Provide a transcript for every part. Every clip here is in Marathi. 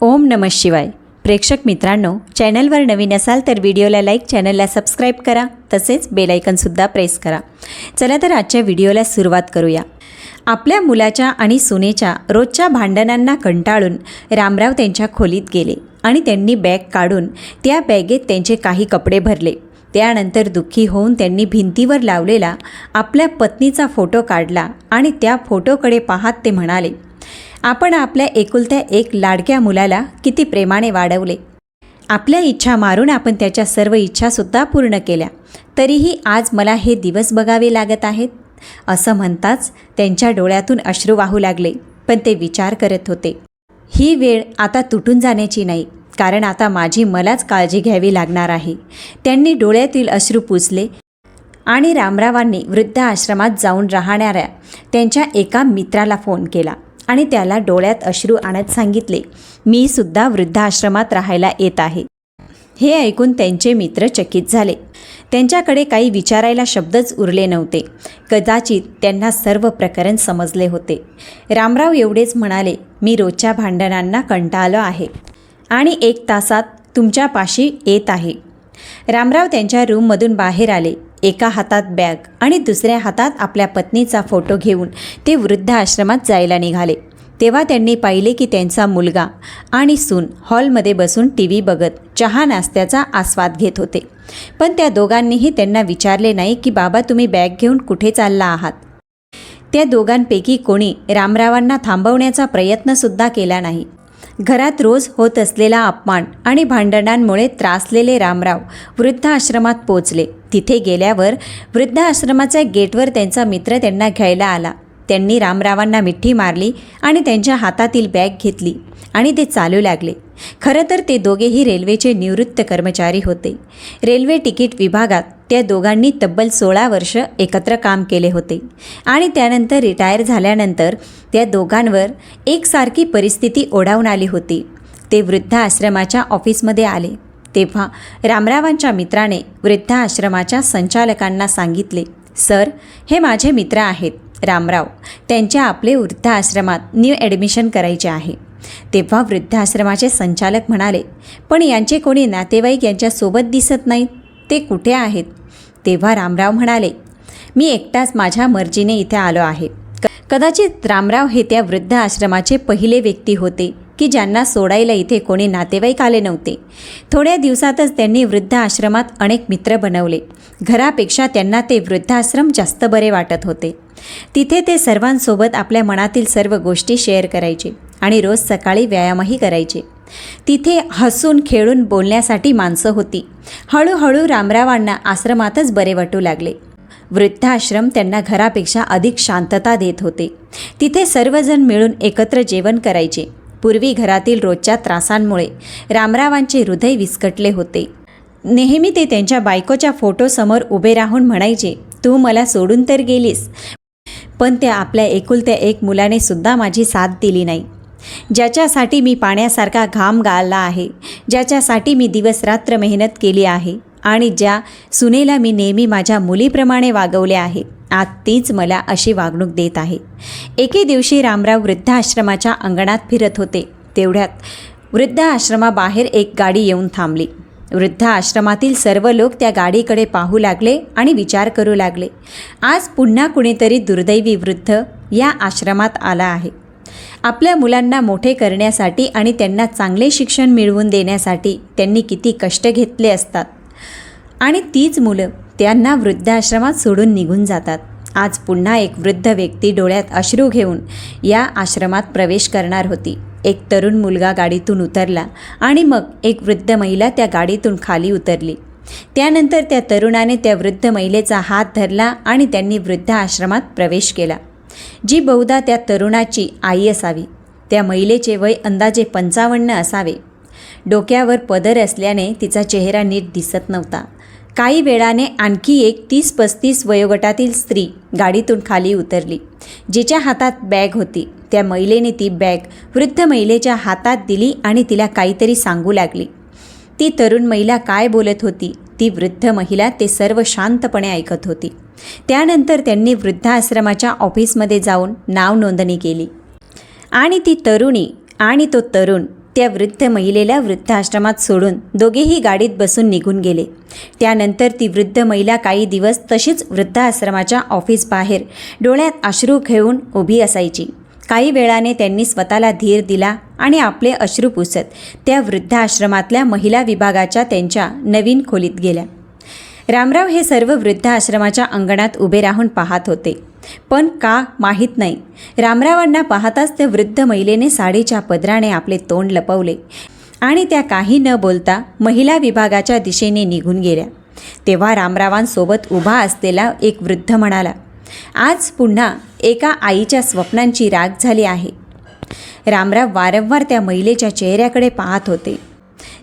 ओम नम शिवाय. प्रेक्षक मित्रांनो चॅनलवर नवीन असाल तर व्हिडिओला लाईक चॅनलला सबस्क्राईब करा तसेच बेलायकनसुद्धा प्रेस करा. चला तर आजच्या व्हिडिओला सुरुवात करूया. आपल्या मुलाच्या आणि सुनेच्या रोजच्या भांडणांना कंटाळून रामराव त्यांच्या खोलीत गेले आणि त्यांनी बॅग काढून त्या बॅगेत त्यांचे काही कपडे भरले. त्यानंतर दुःखी होऊन त्यांनी भिंतीवर लावलेला आपल्या पत्नीचा फोटो काढला आणि त्या फोटोकडे पाहत ते म्हणाले आपण आपल्या एकुलत्या एक लाडक्या मुलाला किती प्रेमाने वाढवले. आपल्या इच्छा मारून आपण त्याच्या सर्व इच्छासुद्धा पूर्ण केल्या. तरीही आज मला हे दिवस बघावे लागत आहेत. असं म्हणताच त्यांच्या डोळ्यातून अश्रू वाहू लागले पण ते विचार करत होते. ही वेळ आता तुटून जाण्याची नाही कारण आता माझी मलाच काळजी घ्यावी लागणार आहे. त्यांनी डोळ्यातील अश्रू पुसले आणि रामरावांनी वृद्ध आश्रमात जाऊन राहणाऱ्या त्यांच्या एका मित्राला फोन केला. आणि त्याला डोळ्यात अश्रू आणत सांगितले मी सुद्धा वृद्धाश्रमात राहायला येत आहे. हे ऐकून त्यांचे मित्र चकित झाले. त्यांच्याकडे काही विचारायला शब्दच उरले नव्हते. कदाचित त्यांना सर्व प्रकरण समजले होते. रामराव एवढेच म्हणाले मी रोजच्या भांडणांना कंटाळलो आहे आणि एक तासात तुमच्यापाशी येत आहे. रामराव त्यांच्या रूममधून बाहेर आले. एका हातात बॅग आणि दुसऱ्या हातात आपल्या पत्नीचा फोटो घेऊन ते वृद्ध आश्रमात जायला निघाले. तेव्हा त्यांनी पाहिले की त्यांचा मुलगा आणि सून हॉलमध्ये बसून टी व्ही बघत चहा नाश्त्याचा आस्वाद घेत होते. पण त्या दोघांनीही त्यांना विचारले नाही की बाबा तुम्ही बॅग घेऊन कुठे चालला आहात? त्या दोघांपैकी कोणी रामरावांना थांबवण्याचा प्रयत्नसुद्धा केला नाही. घरात रोज होत असलेला अपमान आणि भांडणांमुळे त्रासलेले रामराव वृद्धाश्रमात पोचले. तिथे गेल्यावर वृद्धाश्रमाच्या गेटवर त्यांचा मित्र त्यांना घ्यायला आला. त्यांनी रामरावांना मिठी मारली आणि त्यांच्या हातातील बॅग घेतली आणि ते चालू लागले. खरं तर ते दोघेही रेल्वेचे निवृत्त कर्मचारी होते. रेल्वे तिकीट विभागात त्या दोघांनी तब्बल सोळा वर्ष एकत्र काम केले होते आणि त्यानंतर रिटायर झाल्यानंतर त्या दोघांवर एकसारखी परिस्थिती ओढावून आली होती. ते वृद्धाश्रमाच्या ऑफिसमध्ये आले. तेव्हा रामरावांच्या मित्राने वृद्धाश्रमाच्या संचालकांना सांगितले सर हे माझे मित्र आहेत रामराव. त्यांच्या आपले वृद्धाश्रमात न्यू ॲडमिशन करायचे आहे. तेव्हा वृद्धाश्रमाचे संचालक म्हणाले पण यांचे कोणी नातेवाईक यांच्यासोबत दिसत नाहीत ते कुठे आहेत? तेव्हा रामराव म्हणाले मी एकटाच माझ्या मर्जीने इथे आलो आहे. कदाचित रामराव हे त्या वृद्ध आश्रमाचे पहिले व्यक्ती होते. की ज्यांना सोडायला इथे कोणी नातेवाईक आले नव्हते. थोड्या दिवसातच त्यांनी वृद्ध आश्रमात अनेक मित्र बनवले. घरापेक्षा त्यांना ते वृद्धाश्रम जास्त बरे वाटत होते. तिथे ते सर्वांसोबत आपल्या मनातील सर्व गोष्टी शेअर करायचे आणि रोज सकाळी व्यायामही करायचे. तिथे हसून खेळून बोलण्यासाठी माणसं होती. हळूहळू रामरावांना आश्रमातच बरे वाटू लागले. वृद्धाश्रम त्यांना घरापेक्षा अधिक शांतता देत होते. तिथे सर्वजण मिळून एकत्र जेवण करायचे. पूर्वी घरातील रोजच्या त्रासांमुळे रामरावांचे हृदय विस्कटले होते. नेहमी ते त्यांच्या बायकोच्या फोटोसमोर उभे राहून म्हणायचे तू मला सोडून तर गेलीस पण त्या आपल्या एकुलत्या एक मुलाने सुद्धा माझी साथ दिली नाही. ज्याच्यासाठी मी पाण्यासारखा घाम गाळला आहे ज्याच्यासाठी मी दिवसरात्र मेहनत केली आहे आणि ज्या सुनेला मी नेहमी माझ्या मुलीप्रमाणे वागवले आहे आज तीच मला अशी वागणूक देत आहे. एके दिवशी रामराव वृद्धाश्रमाच्या अंगणात फिरत होते. तेवढ्यात वृद्धाश्रमाबाहेर एक गाडी येऊन थांबली. वृद्ध आश्रमातील सर्व लोक त्या गाडीकडे पाहू लागले आणि विचार करू लागले. आज पुन्हा कुणीतरी दुर्दैवी वृद्ध या आश्रमात आला आहे. आपल्या मुलांना मोठे करण्यासाठी आणि त्यांना चांगले शिक्षण मिळवून देण्यासाठी त्यांनी किती कष्ट घेतले असतात. आणि तीच मुलं त्यांना वृद्धाश्रमात सोडून निघून जातात. आज पुन्हा एक वृद्ध व्यक्ती डोळ्यात अश्रू घेऊन या आश्रमात प्रवेश करणार होती. एक तरुण मुलगा गाडीतून उतरला आणि मग एक वृद्ध महिला त्या गाडीतून खाली उतरली. त्यानंतर त्या तरुणाने त्या वृद्ध महिलेचा हात धरला आणि त्यांनी वृद्ध आश्रमात प्रवेश केला. जी बहुधा त्या तरुणाची आई असावी. त्या महिलेचे वय अंदाजे पंचावन्न असावे. डोक्यावर पदर असल्याने तिचा चेहरा नीट दिसत नव्हता. काही वेळाने आणखी एक तीस पस्तीस वयोगटातील स्त्री गाडीतून खाली उतरली जिच्या हातात बॅग होती. त्या महिलेने ती बॅग वृद्ध महिलेच्या हातात दिली आणि तिला काहीतरी सांगू लागली. ती तरुण महिला काय बोलत होती? ती वृद्ध महिला ते सर्व शांतपणे ऐकत होती. त्यानंतर त्यांनी वृद्धाश्रमाच्या ऑफिसमध्ये जाऊन नाव नोंदणी केली. आणि ती तरुणी आणि तो तरुण त्या वृद्ध महिलेला वृद्धाश्रमात सोडून दोघेही गाडीत बसून निघून गेले. त्यानंतर ती वृद्ध महिला काही दिवस तशीच वृद्धाश्रमाच्या ऑफिस बाहेर डोळ्यात अश्रू घेऊन उभी असायची. काही वेळाने त्यांनी स्वतःला धीर दिला आणि आपले अश्रू पुसत त्या वृद्धाश्रमातल्या महिला विभागाच्या त्यांच्या नवीन खोलीत गेल्या. रामराव हे सर्व वृद्धाश्रमाच्या अंगणात उभे राहून पाहत होते. पण का माहीत नाही. रामरावांना पाहताच त्या वृद्ध महिलेने साडीच्या पदराने आपले तोंड लपवले आणि त्या काही न बोलता महिला विभागाच्या दिशेने निघून गेल्या. तेव्हा रामरावांसोबत उभा असलेला एक वृद्ध म्हणाला आज पुन्हा एका आईच्या स्वप्नांची राग झाली आहे. रामराव वारंवार त्या महिलेच्या चेहऱ्याकडे पाहत होते.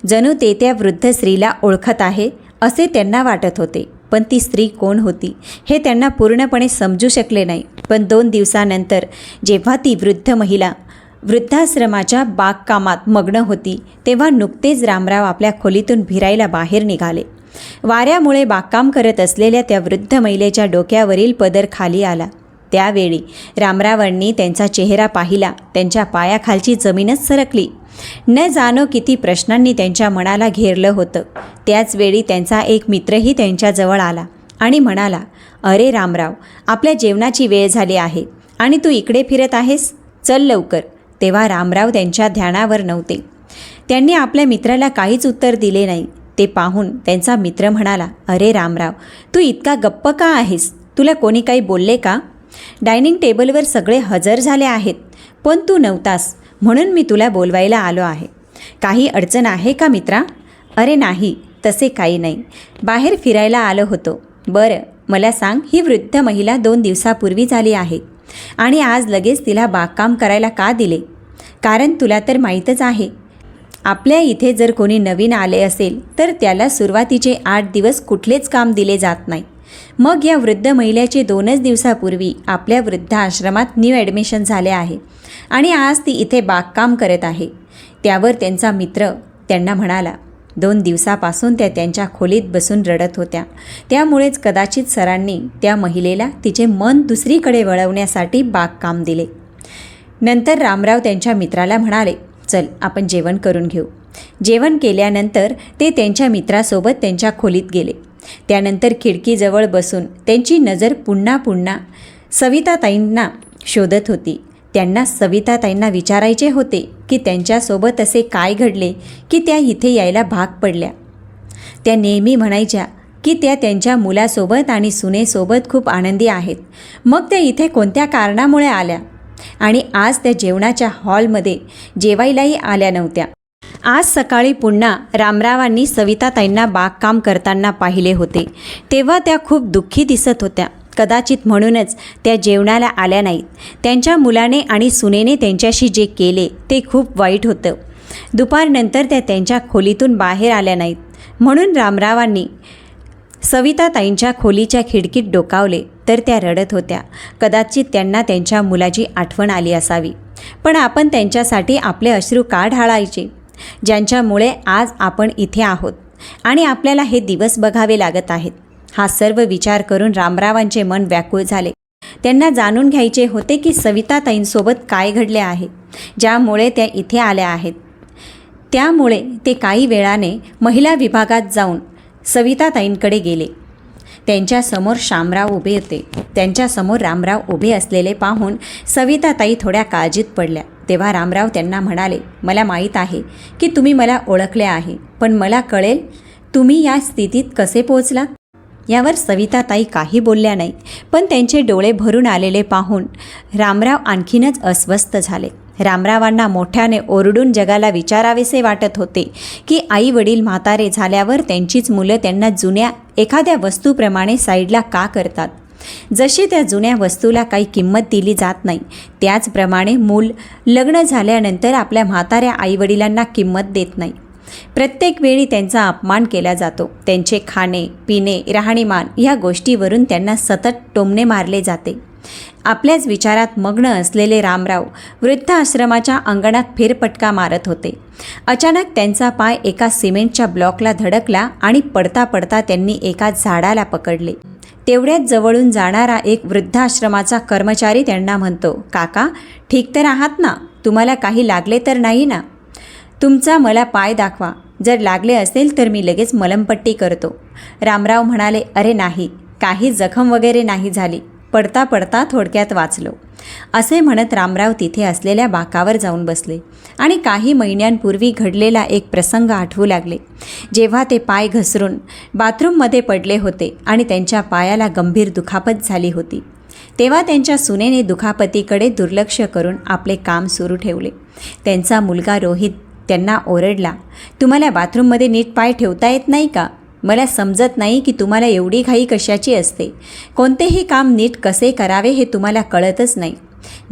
जणू ते त्या वृद्ध स्त्रीला ओळखत आहे असे त्यांना वाटत होते. पण ती स्त्री कोण होती हे त्यांना पूर्णपणे समजू शकले नाही. पण दोन दिवसानंतर जेव्हा ती वृद्ध महिला वृद्धाश्रमाच्या बागकामात मग्न होती तेव्हा नुकतेच रामराव आपल्या खोलीतून भिरायला बाहेर निघाले. वाऱ्यामुळे बागकाम करत असलेल्या त्या वृद्ध महिलेच्या डोक्यावरील पदर खाली आला. त्यावेळी रामरावांनी त्यांचा चेहरा पाहिला. त्यांच्या पायाखालची जमीनच सरकली. न जाणो किती प्रश्नांनी त्यांच्या मनाला घेरलं होतं. त्याचवेळी त्यांचा एक मित्रही त्यांच्याजवळ आला आणि म्हणाला अरे रामराव आपल्या जेवणाची वेळ झाली आहे आणि तू इकडे फिरत आहेस? चल लवकर. तेव्हा रामराव त्यांच्या ध्यानावर नव्हते. त्यांनी आपल्या मित्राला काहीच उत्तर दिले नाही. ते पाहून त्यांचा मित्र म्हणाला अरे रामराव तू इतका गप्प का आहेस? तुला कोणी काही बोलले का? डायनिंग टेबलवर सगळे हजर झाले आहेत पण तू नव्हतास. म्हणून मी तुला बोलवायला आलो आहे. काही अडचण आहे का मित्रा? अरे नाही तसे काही नाही. बाहेर फिरायला आलो होतो. बरं मला सांग ही वृद्ध महिला दोन दिवसापूर्वी झाली आहे. आणि आज लगेच तिला बागकाम करायला का दिले? कारण तुला तर माहीतच आहे. आपल्या इथे जर कोणी नवीन आले असेल तर त्याला सुरुवातीचे आठ दिवस कुठलेच काम दिले जात नाही. मग या वृद्ध महिलेचे दोनच दिवसापूर्वी आपल्या वृद्ध आश्रमात न्यू ॲडमिशन झाले आहे. आणि आज ती इथे बागकाम करत आहे. त्यावर त्यांचा मित्र त्यांना म्हणाला दोन दिवसापासून त्या त्यांच्या खोलीत बसून रडत होत्या. त्यामुळेच कदाचित सरांनी त्या महिलेला तिचे मन दुसरीकडे वळवण्यासाठी बागकाम दिले. नंतर रामराव त्यांच्या मित्राला म्हणाले चल आपण जेवण करून घेऊ. जेवण केल्यानंतर ते त्यांच्या मित्रासोबत त्यांच्या खोलीत गेले. त्यानंतर खिडकीजवळ बसून त्यांची नजर पुन्हा पुन्हा सविताताईंना शोधत होती. त्यांना सविताताईंना विचारायचे होते की त्यांच्यासोबत असे काय घडले की त्या इथे यायला भाग पडल्या. त्या नेहमी म्हणायच्या की त्या त्यांच्या मुलासोबत आणि सुनेसोबत खूप आनंदी आहेत. मग त्या इथे कोणत्या कारणामुळे आल्या? आणि आज त्या जेवणाच्या हॉलमध्ये जेवायलाही आल्या नव्हत्या. आज सकाळी पुन्हा रामरावांनी सविताताईंना बागकाम करताना पाहिले होते. तेव्हा त्या खूप दुःखी दिसत होत्या. कदाचित म्हणूनच त्या जेवणाला आल्या नाहीत. त्यांच्या मुलाने आणि सुनेने त्यांच्याशी जे केले ते खूप वाईट होतं. दुपारनंतर त्या त्यांच्या खोलीतून बाहेर आल्या नाहीत. म्हणून रामरावांनी सविताताईंच्या खोलीच्या खिडकीत डोकावले तर त्या रडत होत्या. कदाचित त्यांना त्यांच्या मुलाची आठवण आली असावी. पण आपण त्यांच्यासाठी आपले अश्रू का ढाळायचे? ज्यांच्यामुळे आज आपण इथे आहोत आणि आपल्याला हे दिवस बघावे लागत आहेत. हा सर्व विचार करून रामरावांचे मन व्याकुळ झाले. त्यांना जाणून घ्यायचे होते की सविताताईंसोबत काय घडले आहे ज्यामुळे त्या इथे आल्या आहेत. त्यामुळे ते काही वेळाने महिला विभागात जाऊन सविताताईंकडे गेले. त्यांच्यासमोर शामराव उभे होते. त्यांच्यासमोर रामराव उभे असलेले पाहून सविताताई थोड्या काळजीत पडल्या. तेव्हा रामराव त्यांना म्हणाले मला माहीत आहे की तुम्ही मला ओळखले आहे पण मला कळेल तुम्ही या स्थितीत कसे पोहोचला यावर सविताताई काही बोलल्या नाही पण त्यांचे डोळे भरून आलेले पाहून रामराव आणखीनच अस्वस्थ झाले. रामरावांना मोठ्याने ओरडून जगाला विचारावेसे वाटत होते की आई वडील म्हातारे झाल्यावर त्यांचीच मुलं त्यांना जुन्या एखाद्या वस्तूप्रमाणे साईडला का करतात? जशी त्या जुन्या वस्तूला काही किंमत दिली जात नाही त्याचप्रमाणे मूल लग्न झाल्यानंतर आपल्या म्हाताऱ्या आईवडिलांना किंमत देत नाही. प्रत्येक वेळी त्यांचा अपमान केला जातो. त्यांचे खाणे पिणे राहणीमान ह्या गोष्टीवरून त्यांना सतत टोमणे मारले जाते. आपल्याच विचारात मग्न असलेले रामराव वृद्ध आश्रमाच्या अंगणात फेरपटका मारत होते. अचानक त्यांचा पाय एका सिमेंटच्या ब्लॉकला धडकला आणि पडता पडता त्यांनी एका झाडाला पकडले. तेवढ्याच जवळून जाणारा एक वृद्धाश्रमाचा कर्मचारी त्यांना म्हणतो काका ठीक तर आहात ना? तुम्हाला काही लागले तर नाही ना? तुमचा मला पाय दाखवा. जर लागले असेल तर मी लगेच मलमपट्टी करतो. रामराव म्हणाले अरे नाही काही जखम वगैरे नाही झाली. पडता पडता थोडक्यात वाचलो. असे म्हणत रामराव तिथे असलेल्या बाकावर जाऊन बसले आणि काही महिन्यांपूर्वी घडलेला एक प्रसंग आठवू लागले. जेव्हा ते पाय घसरून बाथरूममध्ये पडले होते आणि त्यांच्या पायाला गंभीर दुखापत झाली होती. तेव्हा त्यांच्या सुनेने दुखापतीकडे दुर्लक्ष करून आपले काम सुरू ठेवले. त्यांचा मुलगा रोहित त्यांना ओरडला तुम्हाला बाथरूममध्ये नीट पाय ठेवता येत नाही का? मला समजत नाही की तुम्हाला एवढी घाई कशाची असते. कोणतेही काम नीट कसे करावे हे तुम्हाला कळतच नाही.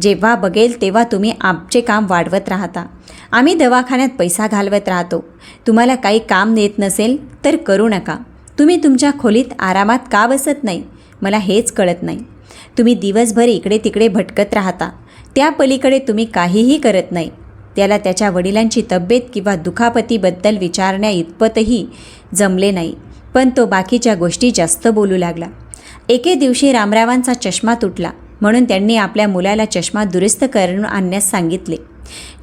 जेव्हा बघेल तेव्हा तुम्ही आमचे काम वाढवत राहता. आम्ही दवाखान्यात पैसा घालवत राहतो. तुम्हाला काही काम नेत नसेल तर करू नका. तुम्ही तुमच्या खोलीत आरामात का बसत नाही? मला हेच कळत नाही. तुम्ही दिवसभर इकडे तिकडे भटकत राहता. त्या पलीकडे तुम्ही काहीही करत नाही. त्याला त्याच्या वडिलांची तब्येत किंवा दुखापतीबद्दल विचारण्या इतपतही जमले नाही. पण तो बाकीच्या गोष्टी जास्त बोलू लागला. एके दिवशी रामरावांचा चष्मा तुटला. म्हणून त्यांनी आपल्या मुलाला चष्मा दुरुस्त करून आणण्यास सांगितले.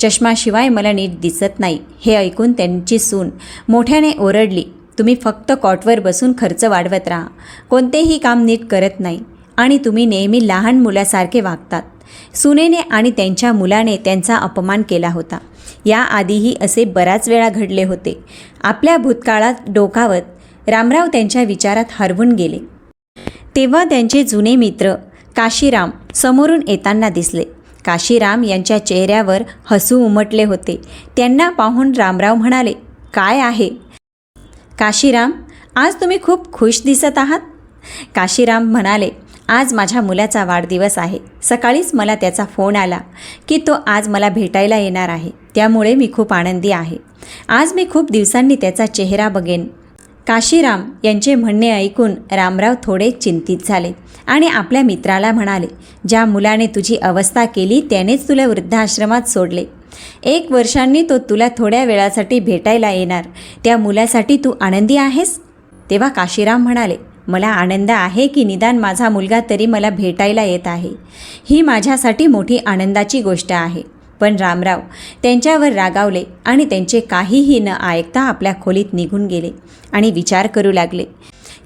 चष्माशिवाय मला नीट दिसत नाही हे ऐकून त्यांची सून मोठ्याने ओरडली. तुम्ही फक्त कॉटवर बसून खर्च वाढवत राहा. कोणतेही काम नीट करत नाही. आणि तुम्ही नेहमी लहान मुलासारखे वागतात. सुनेने आणि त्यांच्या मुलाने त्यांचा अपमान केला होता. याआधीही असे बऱ्याच वेळा घडले होते. आपल्या भूतकाळात डोकावत रामराव त्यांच्या विचारात हरवून गेले. तेव्हा त्यांचे जुने मित्र काशीराम समोरून येताना दिसले. काशीराम यांच्या चेहऱ्यावर हसू उमटले होते. त्यांना पाहून रामराव म्हणाले काय आहे? काशीराम आज तुम्ही खूप खुश दिसत आहात? काशीराम म्हणाले आज माझ्या मुलाचा वाढदिवस आहे. सकाळीच मला त्याचा फोन आला की तो आज मला भेटायला येणार आहे. त्यामुळे मी खूप आनंदी आहे. आज मी खूप दिवसांनी त्याचा चेहरा बघेन. काशीराम यांचे म्हणणे ऐकून रामराव थोडे चिंतित झाले आणि आपल्या मित्राला म्हणाले ज्या मुलाने तुझी अवस्था केली त्यानेच तुला वृद्धाश्रमात सोडले. एक वर्षांनी तो तुला थोड्या वेळासाठी भेटायला येणार. त्या मुलासाठी तू आनंदी आहेस? तेव्हा काशीराम म्हणाले मला आनंद आहे की निदान माझा मुलगा तरी मला भेटायला येत आहे. ही माझ्यासाठी मोठी आनंदाची गोष्ट आहे. पण रामराव त्यांच्यावर रागावले आणि त्यांचे काहीही न ऐकता आपल्या खोलीत निघून गेले आणि विचार करू लागले.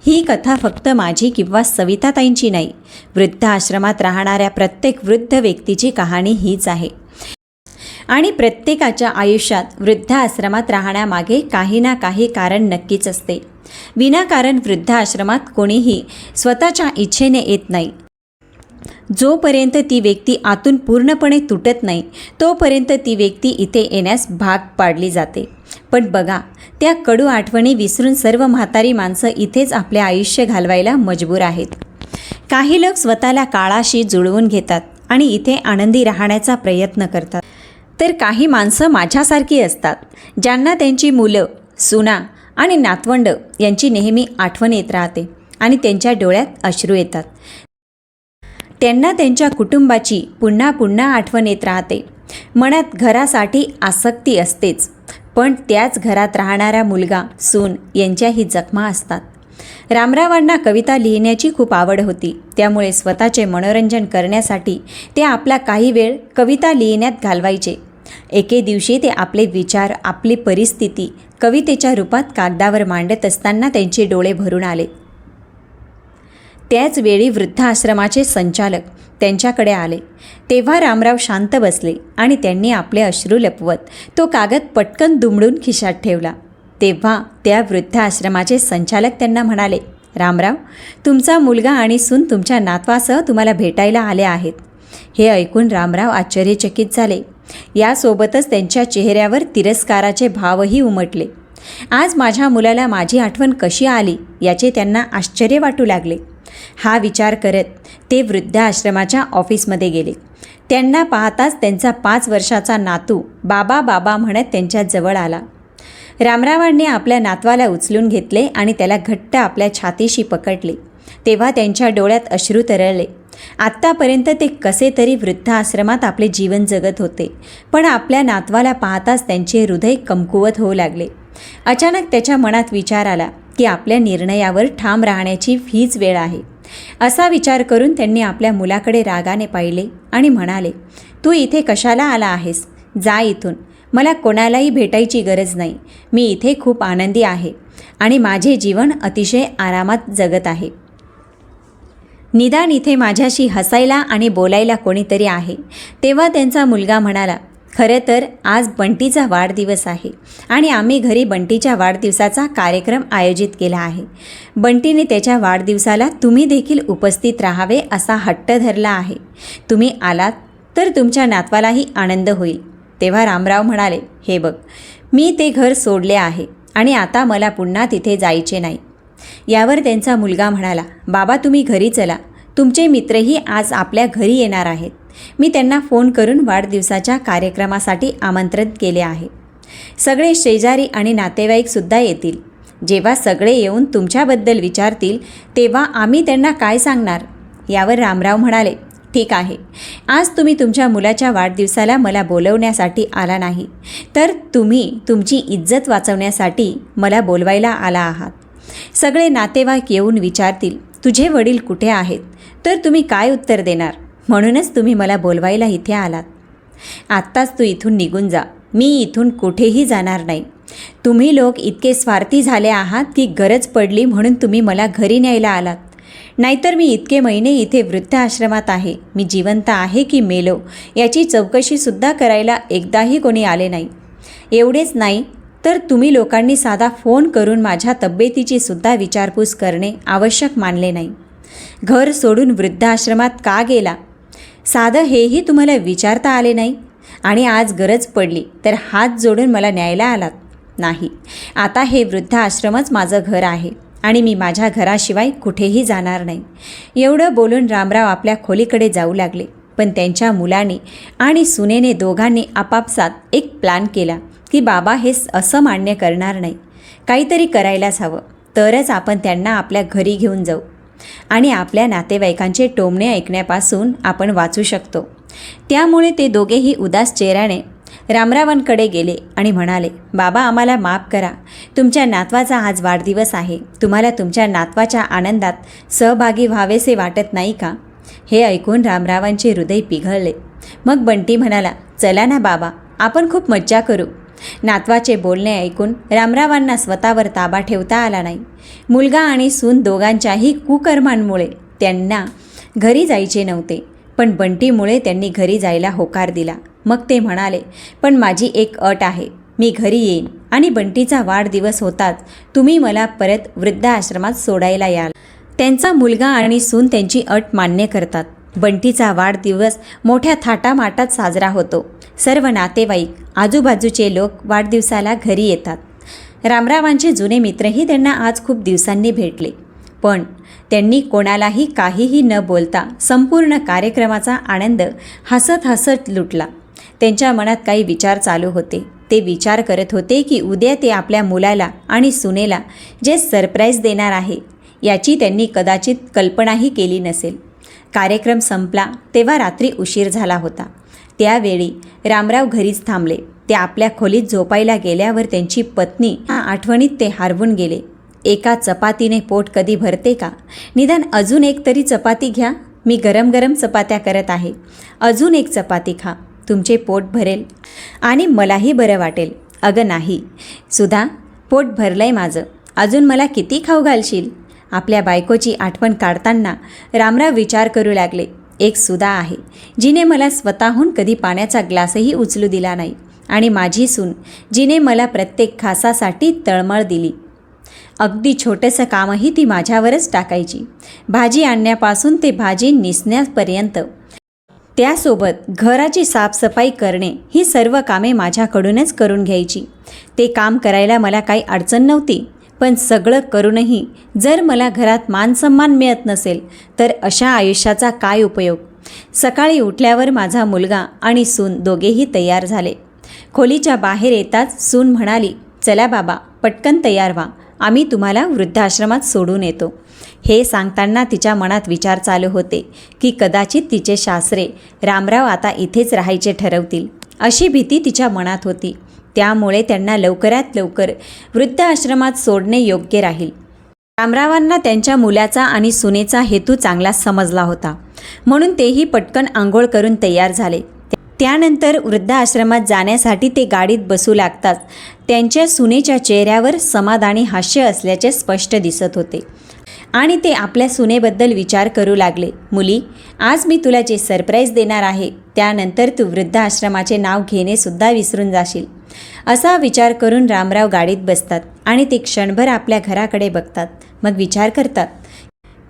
ही कथा फक्त माझी किंवा सविताताईंची नाही. वृद्ध आश्रमात राहणाऱ्या प्रत्येक वृद्ध व्यक्तीची कहाणी हीच आहे. आणि प्रत्येकाच्या आयुष्यात वृद्ध आश्रमात राहण्यामागे काही ना काही कारण नक्कीच असते. विनाकारण वृद्ध आश्रमात कोणीही स्वतःच्या इच्छेने येत नाही. जोपर्यंत ती व्यक्ती आतून पूर्णपणे तुटत नाही तोपर्यंत ती व्यक्ती इथे येण्यास भाग पाडली जाते. पण बघा त्या कडू आठवणी विसरून सर्व म्हातारी माणसं इथेच आपले आयुष्य घालवायला मजबूर आहेत. काही लोक स्वतःला काळाशी जुळवून घेतात आणि इथे आनंदी राहण्याचा प्रयत्न करतात. तर काही माणसं माझ्यासारखी असतात ज्यांना त्यांची मुलं सुना आणि नातवंड यांची नेहमी आठवण येत राहते आणि त्यांच्या डोळ्यात अश्रू येतात. त्यांना त्यांच्या कुटुंबाची पुन्हा पुन्हा आठवण येत राहते. मनात घरासाठी आसक्ती असतेच पण त्याच घरात राहणारा मुलगा सून यांच्याही जखमा असतात. रामरावांना कविता लिहिण्याची खूप आवड होती त्यामुळे स्वतःचे मनोरंजन करण्यासाठी ते आपला काही वेळ कविता लिहिण्यात घालवायचे. एके दिवशी ते आपले विचार आपली परिस्थिती कवितेच्या रूपात कागदावर मांडत असताना त्यांचे डोळे भरून आले. त्याचवेळी वृद्धाश्रमाचे संचालक त्यांच्याकडे आले. तेव्हा रामराव शांत बसले आणि त्यांनी आपले अश्रू लपवत तो कागद पटकन दुमडून खिशात ठेवला. तेव्हा त्या वृद्धाश्रमाचे संचालक त्यांना म्हणाले रामराव तुमचा मुलगा आणि सून तुमच्या नातवासह तुम्हाला भेटायला आले आहेत. हे ऐकून रामराव आश्चर्यचकित झाले. यासोबतच त्यांच्या चेहऱ्यावर तिरस्काराचे भावही उमटले. आज माझ्या मुलाला माझी आठवण कशी आली याचे त्यांना आश्चर्य वाटू लागले. हा विचार करत ते वृद्धाश्रमाच्या ऑफिसमध्ये गेले. त्यांना पाहताच त्यांचा पाच वर्षाचा नातू बाबा बाबा म्हणत त्यांच्या जवळ आला. रामरावांनी आपल्या नातवाला उचलून घेतले आणि त्याला घट्ट आपल्या छातीशी पकडले. तेव्हा त्यांच्या डोळ्यात अश्रू तरळले. आत्तापर्यंत ते कसे तरी वृद्धाश्रमात आपले जीवन जगत होते. पण आपल्या नातवाला पाहताच त्यांचे हृदय कमकुवत होऊ लागले. अचानक त्याच्या मनात विचार आला की आपल्या निर्णयावर ठाम राहण्याची हीच वेळ आहे. असा विचार करून त्यांनी आपल्या मुलाकडे रागाने पाहिले आणि म्हणाले तू इथे कशाला आला आहेस? जा इथून. मला कोणालाही भेटायची गरज नाही. मी इथे खूप आनंदी आहे आणि माझे जीवन अतिशय आरामात जगत आहे. निदान इथे माझ्याशी हसायला आणि बोलायला कोणीतरी आहे. तेव्हा त्यांचा मुलगा म्हणाला खरं तर आज बंटीचा वाढदिवस आहे आणि आम्ही घरी बंटीच्या वाढदिवसाचा कार्यक्रम आयोजित केला आहे. बंटीने त्याच्या वाढदिवसाला तुम्ही देखील उपस्थित राहावे असा हट्ट धरला आहे. तुम्ही आलात तर तुमच्या नातवालाही आनंद होईल. तेव्हा रामराव म्हणाले हे बघ मी ते घर सोडले आहे आणि आता मला पुन्हा तिथे जायचे नाही. यावर त्यांचा मुलगा म्हणाला बाबा तुम्ही घरी चला. तुमचे मित्रही आज आपल्या घरी येणार आहेत. मी त्यांना फोन करून वाढदिवसाच्या कार्यक्रमासाठी आमंत्रित केले आहे. सगळे शेजारी आणि नातेवाईकसुद्धा येतील. जेव्हा सगळे येऊन तुमच्याबद्दल विचारतील तेव्हा आम्ही त्यांना काय सांगणार? यावर रामराव म्हणाले ठीक आहे. आज तुम्ही तुमच्या मुलाच्या वाढदिवसाला मला बोलवण्यासाठी आला नाही. तर तुम्ही तुमची इज्जत वाचवण्यासाठी मला बोलवायला आला आहात. सगळे नातेवाईक येऊन विचारतील तुझे वडील कुठे आहेत? तर तुम्ही काय उत्तर देणार? म्हणूनच तुम्ही मला बोलवायला इथे आलात. आत्ताच तू इथून निघून जा. मी इथून कुठेही जाणार नाही. तुम्ही लोक इतके स्वार्थी झाले आहात की गरज पडली म्हणून तुम्ही मला घरी न्यायला आलात. नाहीतर मी इतके महिने इथे वृद्धाश्रमात आहे. मी जिवंत आहे की मेलो याची चौकशीसुद्धा करायला एकदाही कोणी आले नाही. एवढेच नाही तर तुम्ही लोकांनी साधा फोन करून माझ्या तब्येतीची सुद्धा विचारपूस करणे आवश्यक मानले नाही. घर सोडून वृद्धाश्रमात का गेला? साधं हेही तुम्हाला विचारता आले नाही? आणि आज गरज पडली तर हात जोडून मला न्यायला आलात? नाही. आता हे वृद्धाश्रमच माझं घर आहे आणि मी माझ्या घराशिवाय कुठेही जाणार नाही. एवढं बोलून रामराव आपल्या खोलीकडे जाऊ लागले. पण त्यांच्या मुलाने आणि सुनेने दोघांनी आपापसात एक प्लॅन केला. की बाबा हे असं मान्य करणार नाही. काहीतरी करायलाच हवं. तरच आपण त्यांना आपल्या घरी घेऊन जाऊ. आणि आपल्या नातेवाईकांचे टोमणे ऐकण्यापासून आपण वाचू शकतो. त्यामुळे ते दोघेही उदास चेहऱ्याने रामरावांकडे गेले आणि म्हणाले बाबा आम्हाला माफ करा. तुमच्या नातवाचा आज वाढदिवस आहे. तुम्हाला तुमच्या नातवाच्या आनंदात सहभागी व्हावेसे वाटत नाही का? हे ऐकून रामरावांचे हृदय पिघळले. मग बंटी म्हणाला चला ना बाबा आपण खूप मज्जा करू. नातवाचे बोलणे ऐकून रामरावांना स्वतःवर ताबा ठेवता आला नाही. मुलगा आणि सून दोघांच्याही कुकर्मांमुळे त्यांना घरी जायचे नव्हते पण बंटीमुळे त्यांनी घरी जायला होकार दिला. मग ते म्हणाले पण माझी एक अट आहे मी घरी येईन आणि बंटीचा वाढदिवस होताच तुम्ही मला परत वृद्धाश्रमात सोडायला याल. त्यांचा मुलगा आणि सून त्यांची अट मान्य करतात. बंटीचा वाढदिवस मोठ्या थाटामाटात साजरा होतो. सर्व नातेवाईक आजूबाजूचे लोक वाढदिवसाला घरी येतात. रामरावांचे जुने मित्रही त्यांना आज खूप दिवसांनी भेटले. पण त्यांनी कोणालाही काहीही न बोलता संपूर्ण कार्यक्रमाचा आनंद हसत हसत लुटला. त्यांच्या मनात काही विचार चालू होते. ते विचार करत होते की उद्या ते आपल्या मुलाला आणि सुनेला जे सरप्राईज देणार आहे याची त्यांनी कदाचित कल्पनाही केली नसेल. कार्यक्रम संपला तेव्हा रात्री उशीर झाला होता. त्यावेळी रामराव घरीच थांबले. ते आपल्या खोलीत झोपायला गेल्यावर त्यांची पत्नी हा आठवणीत ते हारवून गेले. एका चपातीने पोट कधी भरते का? निदान अजून एक तरी चपाती घ्या. मी गरम गरम चपात्या करत आहे. अजून एक चपाती खा. तुमचे पोट भरेल. आणि मलाही बरं वाटेल. अगं नाही. सुधा पोट भरलंय माझं. अजून मला किती खाऊ घालशील? आपल्या बायकोची आठवण काढताना रामराव विचार करू लागले. एक सुधा आहे. जिने मला स्वतःहून कधी पाण्याचा ग्लासही उचलू दिला नाही आणि माझी सून जिने मला प्रत्येक खासासाठी तळमळ दिली. अगदी छोटंसं कामही ती माझ्यावरच टाकायची. भाजी आणण्यापासून ते भाजी निसण्यापर्यंत. त्यासोबत घराची साफसफाई करणे ही सर्व कामे माझ्याकडूनच करून घ्यायची. ते काम करायला मला काही अडचण नव्हती. पण सगळं करूनही जर मला घरात मानसन्मान मिळत नसेल तर अशा आयुष्याचा काय उपयोग? सकाळी उठल्यावर माझा मुलगा आणि सून दोघेही तयार झाले. खोलीच्या बाहेर येताच सून म्हणाली चला बाबा पटकन तयार व्हा. आम्ही तुम्हाला वृद्धाश्रमात सोडून येतो. हे सांगताना तिच्या मनात विचार चालू होते की कदाचित तिचे सासरे रामराव आता इथेच राहायचे ठरवतील. अशी भीती तिच्या मनात होती. त्यामुळे त्यांना लवकरात लवकर वृद्धाश्रमात सोडणे योग्य राहील. रामरावांना त्यांच्या मुलाचा आणि सुनेचा हेतू चांगला समजला होता. म्हणून तेही पटकन आंघोळ करून तयार झाले. त्यानंतर वृद्धाश्रमात जाण्यासाठी ते गाडीत बसू लागतात. त्यांच्या सुनेच्या चेहऱ्यावर समाधानी हास्य असल्याचे स्पष्ट दिसत होते. आणि ते आपल्या सुनेबद्दल विचार करू लागले. मुली आज मी तुला जे सरप्राईज देणार आहे त्यानंतर तू वृद्धाश्रमाचे नाव घेणेसुद्धा विसरून जाशील. असा विचार करून रामराव गाडीत बसतात आणि ते क्षणभर आपल्या घराकडे बघतात. मग विचार करतात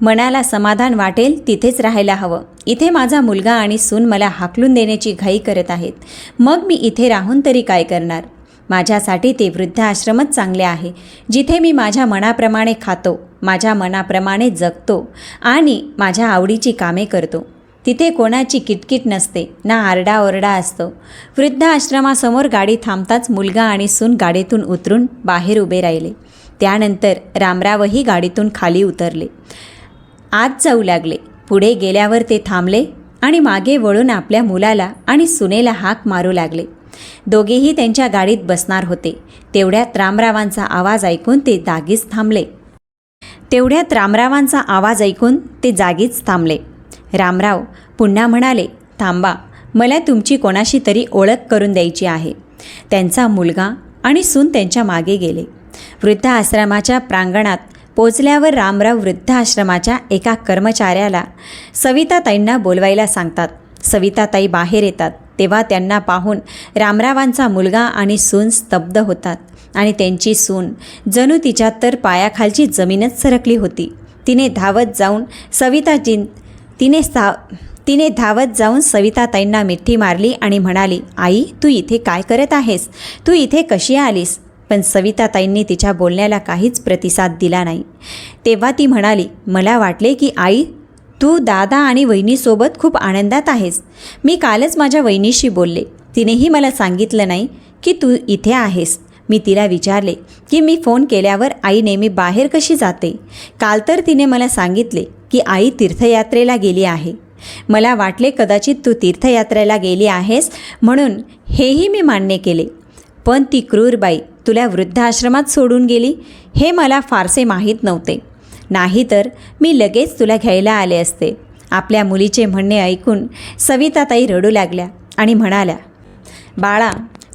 मनाला समाधान वाटेल तिथेच राहायला हवं. इथे माझा मुलगा आणि सून मला हाकलून देण्याची घाई करत आहेत. मग मी इथे राहून तरी काय करणार? माझ्यासाठी ते वृद्धाश्रमच चांगले आहे जिथे मी माझ्या मनाप्रमाणे खातो. माझ्या मनाप्रमाणे जगतो आणि माझ्या आवडीची कामे करतो. तिथे कोणाची किटकिट नसते ना आरडाओरडा असतो. वृद्धाश्रमासमोर गाडी थांबताच मुलगा आणि सून गाडीतून उतरून बाहेर उभे राहिले. त्यानंतर रामरावही गाडीतून खाली उतरले. आत जाऊ लागले. पुढे गेल्यावर ते थांबले आणि मागे वळून आपल्या मुलाला आणि सुनेला हाक मारू लागले. दोघेही त्यांच्या गाडीत बसणार होते. तेवढ्यात रामरावांचा आवाज ऐकून ते दागीच थांबले. तेवढ्यात रामरावांचा आवाज ऐकून ते जागीच थांबले. रामराव पुन्हा म्हणाले थांबा मला तुमची कोणाशी तरी ओळख करून द्यायची आहे. त्यांचा मुलगा आणि सून त्यांच्या मागे गेले. वृद्धाश्रमाच्या प्रांगणात पोचल्यावर रामराव वृद्धाश्रमाच्या एका कर्मचाऱ्याला सविताताईंना बोलवायला सांगतात. सविताताई बाहेर येतात तेव्हा त्यांना पाहून रामरावांचा मुलगा आणि सून स्तब्ध होतात. आणि त्यांची सून. जणू तिच्या तर पायाखालची जमीनच सरकली होती. तिने धावत जाऊन सविताजी तिने सा तिने धावत जाऊन सविताताईंना मिठी मारली आणि म्हणाली आई तू इथे काय करत आहेस? तू इथे कशी आलीस? पण सविताताईंनी तिच्या बोलण्याला काहीच प्रतिसाद दिला नाही. तेव्हा ती म्हणाली मला वाटले की आई तू दादा आणि वहिनीसोबत खूप आनंदात आहेस. मी कालच माझ्या वहिनीशी बोलले. तिनेही मला सांगितलं नाही की तू इथे आहेस. मी तिला विचारले की मी फोन केल्यावर आई नेहमी बाहेर कशी जाते? काल तर तिने मला सांगितले की आई तीर्थयात्रेला गेली आहे. मला वाटले कदाचित तू तीर्थयात्रेला गेली आहेस म्हणून हेही मी मान्य केले. पण ती क्रूर बाई तुला वृद्धाश्रमात सोडून गेली हे मला फारसे माहीत नव्हते. नाहीतर मी लगेच तुला घ्यायला आले असते. आपल्या मुलीचे म्हणणे ऐकून सविताताई रडू लागल्या आणि म्हणाल्या बाळा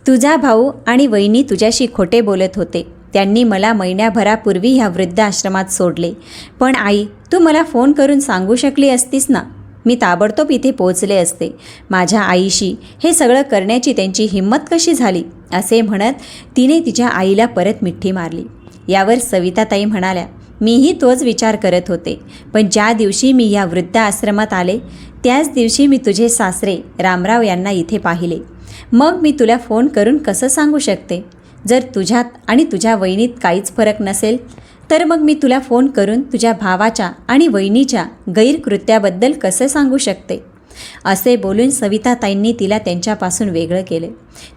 तुझा भाऊ आणि वहिनी तुझ्याशी खोटे बोलत होते. त्यांनी मला महिन्याभरापूर्वी ह्या वृद्धाश्रमात सोडले. पण आई तू मला फोन करून सांगू शकली असतीस ना? मी ताबडतोब इथे पोचले असते. माझ्या आईशी हे सगळं करण्याची त्यांची हिंमत कशी झाली? असे म्हणत तिने तिच्या आईला परत मिठी मारली. यावर सविताताई म्हणाल्या मीही तोच विचार करत होते. पण ज्या दिवशी मी या वृद्ध आश्रमात आले त्याच दिवशी मी तुझे सासरे रामराव यांना इथे पाहिले. मग मी तुला फोन करून कसं सांगू शकते? जर तुझ्यात आणि तुझ्या वहिनीत काहीच फरक नसेल तर मग मी तुला फोन करून तुझ्या भावाच्या आणि वहिनीच्या गैरकृत्याबद्दल कसं सांगू शकते? असे बोलून सविताताईंनी तिला त्यांच्यापासून वेगळं केले.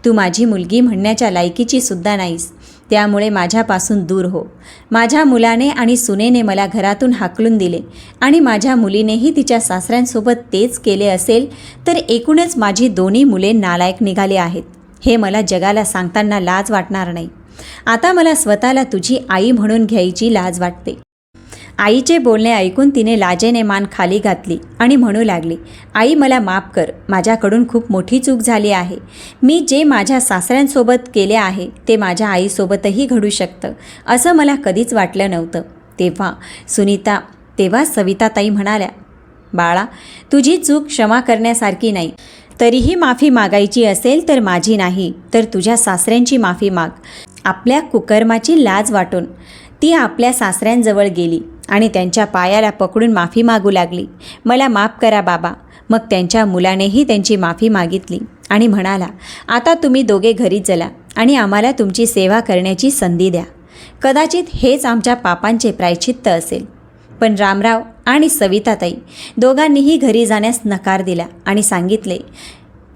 तू माझी मुलगी म्हणण्याच्या लायकीची सुद्धा नाहीस. त्यामुळे माझ्यापासून दूर हो. माझ्या मुलाने आणि सुनेने मला घरातून हाकलून दिले आणि माझ्या मुलीनेही तिच्या सासऱ्यांसोबत तेच केले असेल तर एकूणच माझी दोन्ही मुले नालायक निघाली आहेत. हे मला जगाला सांगताना लाज वाटणार नाही. आता मला स्वतःला तुझी आई म्हणून घ्यायची लाज वाटते. आईचे बोलणे ऐकून तिने लाजेने मान खाली घातली आणि म्हणू लागली आई मला माफ कर. माझ्याकडून खूप मोठी चूक झाली आहे. मी जे माझ्या सासऱ्यांसोबत केले आहे ते माझ्या आईसोबतही घडू शकतं. असं मला कधीच वाटलं नव्हतं. तेव्हा सुनीता तेव्हा सविताताई म्हणाल्या बाळा तुझी चूक क्षमा करण्यासारखी नाही. तरीही माफी मागायची असेल तर माझी नाही तर तुझ्या सासऱ्यांची माफी माग. आपल्या कुकर्माची लाज वाटून. ती आपल्या सासऱ्यांजवळ गेली. आणि त्यांच्या पायाला पकडून माफी मागू लागली. मला माफ करा बाबा. मग त्यांच्या मुलानेही त्यांची माफी मागितली आणि म्हणाला आता तुम्ही दोघे घरी चला आणि आम्हाला तुमची सेवा करण्याची संधी द्या. कदाचित हेच आमच्या पापांचे प्रायचित्त असेल. पण रामराव आणि सविताताई दोघांनीही घरी जाण्यास नकार दिला आणि सांगितले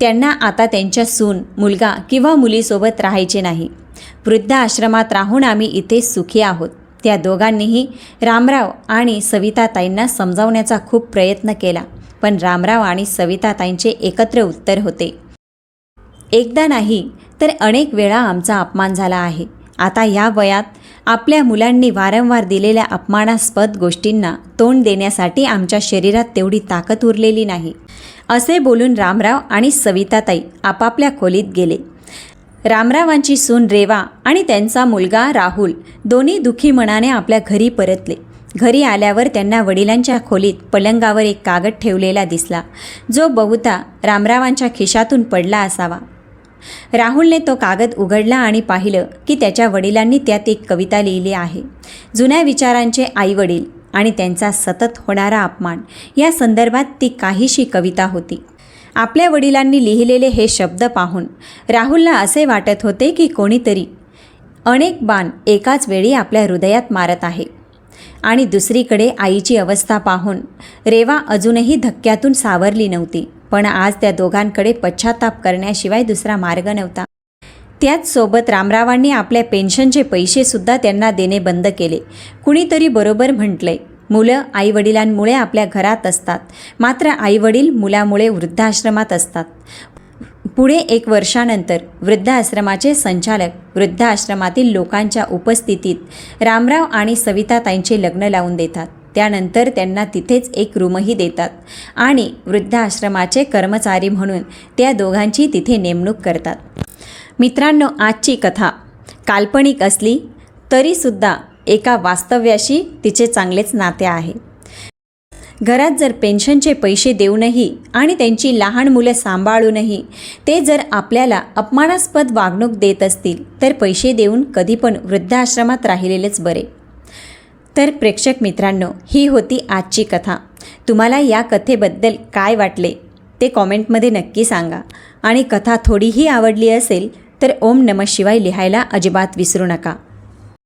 त्यांना आता त्यांच्या सून मुलगा किंवा मुलीसोबत राहायचे नाही. वृद्ध आश्रमात राहून आम्ही इथे सुखी आहोत. त्या दोघांनीही रामराव आणि सविताताईंना समजावण्याचा खूप प्रयत्न केला. पण रामराव आणि सविताताईंचे एकत्र उत्तर होते. एकदा नाही तर अनेक वेळा आमचा अपमान झाला आहे. आता या वयात आपल्या मुलांनी वारंवार दिलेल्या अपमानास्पद गोष्टींना तोंड देण्यासाठी आमच्या शरीरात तेवढी ताकद उरलेली नाही. असे बोलून रामराव आणि सविताताई आपापल्या खोलीत गेले. रामरावांची सून रेवा आणि त्यांचा मुलगा राहुल दोन्ही दुखी मनाने आपल्या घरी परतले. घरी आल्यावर त्यांना वडिलांच्या खोलीत पलंगावर एक कागद ठेवलेला दिसला. जो बहुता रामरावांच्या खिशातून पडला असावा. राहुलने तो कागद उघडला आणि पाहिलं की त्याच्या वडिलांनी त्यात एक कविता लिहिली आहे. जुन्या विचारांचे आईवडील आणि त्यांचा सतत होणारा अपमान. या संदर्भात ती काहीशी कविता होती. आपल्या वडिलांनी लिहिलेले हे शब्द पाहून राहुलला असे वाटत होते की कोणीतरी अनेक बाण एकाच वेळी आपल्या हृदयात मारत आहे. आणि दुसरीकडे आईची अवस्था पाहून रेवा अजूनही धक्क्यातून सावरली नव्हती पण आज त्या दोघांकडे पश्चाताप करण्याशिवाय दुसरा मार्ग नव्हता. त्याच सोबत रामरावांनी आपल्या पेन्शनचे पैसेसुद्धा त्यांना देणे बंद केले. कुणीतरी बरोबर म्हटलंय मुलं आईवडिलांमुळे आपल्या घरात असतात. मात्र आईवडील मुलामुळे वृद्धाश्रमात असतात. पुढे एक वर्षानंतर वृद्धाश्रमाचे संचालक वृद्धाश्रमातील लोकांच्या उपस्थितीत रामराव आणि सविताताईंचे लग्न लावून देतात. त्यानंतर त्यांना तिथेच एक रूमही देतात आणि वृद्धाश्रमाचे कर्मचारी म्हणून त्या दोघांची तिथे नेमणूक करतात. मित्रांनो आजची कथा काल्पनिक असली तरीसुद्धा एका वास्तव्याशी तिचे चांगलेच नाते आहे. घरात जर पेन्शनचे पैसे देऊनही आणि त्यांची लहान मुलं सांभाळूनही ते जर आपल्याला अपमानास्पद वागणूक देत असतील तर पैसे देऊन कधी पण वृद्धाश्रमात राहिलेलेच बरे. तर प्रेक्षक मित्रांनो ही होती आजची कथा. तुम्हाला या कथेबद्दल काय वाटले ते कॉमेंटमध्ये नक्की सांगा. आणि कथा थोडीही आवडली असेल तर ओम नमः शिवाय लिहायला अजिबात विसरू नका.